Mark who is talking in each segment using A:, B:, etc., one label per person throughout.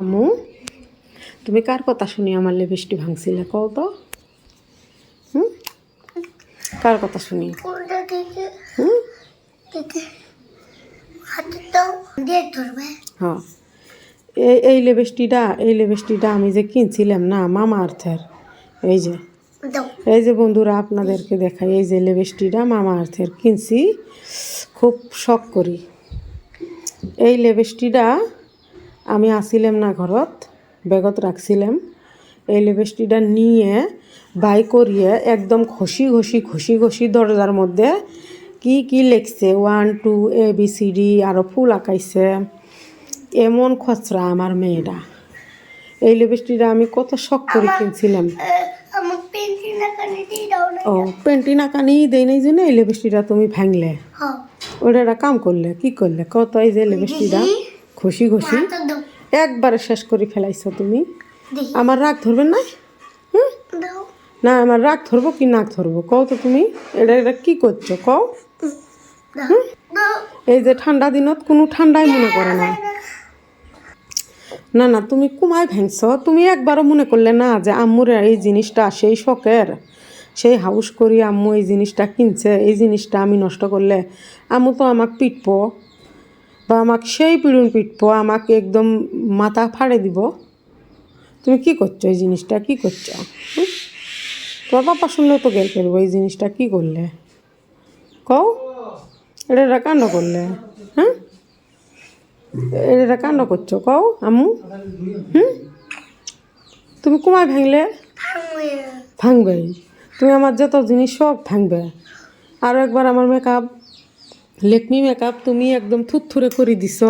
A: আম্মু তুমি কার কথা শুনি আমার লেবিসটি ভাঙছিলে? কও তো। হুম? কার কথা শুনি? হুম? হ্যাঁ। এই এই লেবেস্টিটা এই লেবেস্টিটা আমি যে কিনছিলাম না মামা আর্থের। এই যে। এই যে বন্ধুরা আপনাদেরকে দেখাই এই যে লেবেস্টিটা মামা আর্থের কিনছি খুব শখ করি। এই লেবেস্টিটা আমি আসিলাম না ঘরত বেগত রাখছিলাম এই লেবেস্টিটা নিয়ে বাই করিয়ে একদম ঘষি ঘষি ঘষি ঘষি দরজার মধ্যে কি কি লেখছে one two A B C D আরও ফুল আঁকাইছে। এমন খচরা আমার মেয়েটা। এই লিপস্টিকটা আমি কত শখ করে কিনছিলাম। ও পেন্টিন আঁকানি দেই নাই জন্য এই লিপস্টিকটা তুমি ভাঙলে। ওটা একটা কাম করলে কি করলে কত এই যে লিপস্টিকটা ঘষি। ঘষি একবারে শেষ করে ফেলাইছো তুমি। আমার রাগ ধরবেন না? হুম? না আমার রাগ ধরবো কি নাক ধরবো? কও তো তুমি এটা এটা কি করছ? কও। এই যে ঠান্ডা দিনত কোনো ঠান্ডাই মনে করে না না না। তুমি কুমায় ভেঙছ তুমি একবারও মনে করলে না যে আম্মুর এই জিনিসটা সেই শখের। সেই হাউস করি আম্মু এই জিনিসটা কিনছে। এই জিনিসটা আমি নষ্ট করলে আম্মু তো আমাকে পিটবো। বা আমাকে সেই পিড়ুন পিটবো আমাকে একদম মাথা ফাড়ে দিব। তুমি কি করছ এই জিনিসটা? কি করছ? হুম? তোমার পাপা শুনলেও তো গেল ফেলব এই জিনিসটা কি করলে? কও? এটা কাণ্ড করলে হ্যাঁ এটা কাণ্ড করছ কও আম্মু? হুম? তুমি কুমায় ভাঙলে?
B: ভাঙবে।
A: ভাঙবে তুমি আমার যত জিনিস সব ভাঙবে। আরও একবার আমার মেকআপ লেকমি মেকআপ তুমি একদম থুরথুরে করে দিছ।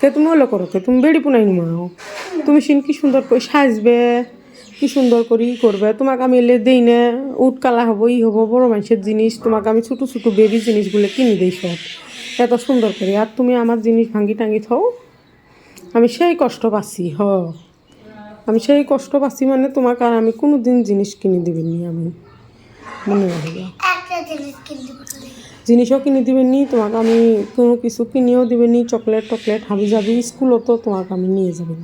A: কে তুমি ওলো করো তুমি বেড়ি পুনাই নিমাও। তুমি সিন কি সুন্দর করে সাজবে, কি সুন্দর করে ই করবে। তোমাকে আমি এলে দেই না, উট কালা হব, ই হব, বড় মানুষের জিনিস। তোমাকে আমি ছোটো ছোটো বেবি জিনিসগুলো কিনে দিই সব। এত সুন্দর করে। আর তুমি আমার জিনিস ভাঙ্গি টাঙ্গি থাও। আমি সেই কষ্ট পাচ্ছি, হ। আমি সেই কষ্ট পাচ্ছি মানে তোমাকে আর আমি কোনো দিন জিনিস কিনে দিবেনি আমি। মনে রাখবে। জিনিসও কিনে দিবেনি তোমাকে আমি কোনো কিছু কিনেও দিবেনি চকলেট টকলেট হাবি যাবি স্কুলও তো তোমাকে আমি নিয়ে যাবেন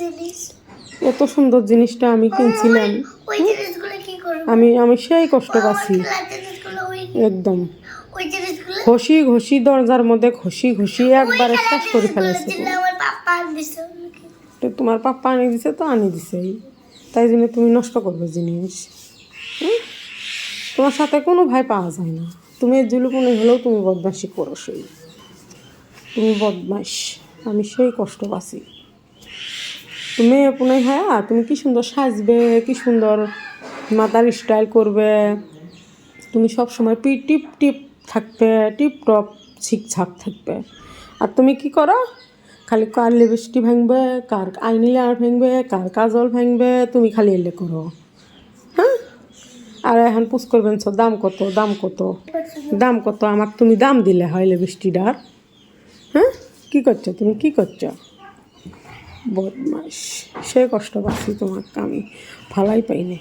B: জিনিস।
A: এত সুন্দর জিনিসটা আমি কিনছিলাম। আমি আমি সেই কষ্ট পাচ্ছি। একদম। ঘষি ঘষি দরজার মধ্যে ঘষি ঘষি একবারে শেষ করে ফেলেছে। তোমার পাপ্পা আনি দিছে তো আনি দিছে। তাই জন্য তুমি নষ্ট করবে জিনিস? তোমার সাথে কোনো ভাই পাওয়া যায় না। তুমি জুলুকুনি হলেও তুমি বদমাসি করো সেই। তুমি বদমাস আমি সেই কষ্ট পাচ্ছি। তুমি পুনাই হ্যাঁ তুমি কি সুন্দর সাজবে, কি সুন্দর মাথার স্টাইল করবে। তুমি সব সময় পি টিপ টিপ থাকবে, টিপ টপ ছিকছাক থাকবে। আর তুমি কি করো? খালি কার লিপস্টিক ভাঙবে, কার আইনিলার ভাঙবে, কার কাজল ভাঙবে, তুমি খালি এলে করো। আর এখন পুষ করবেন দাম কত দাম কত? দাম কত? আমার তুমি দাম দিলে হয় লিপস্টিকটার হ্যাঁ? কী করছ? তুমি কী করছ? বদমাস সে কষ্ট পাচ্ছি তোমাকে আমি ভালাই পাইনি।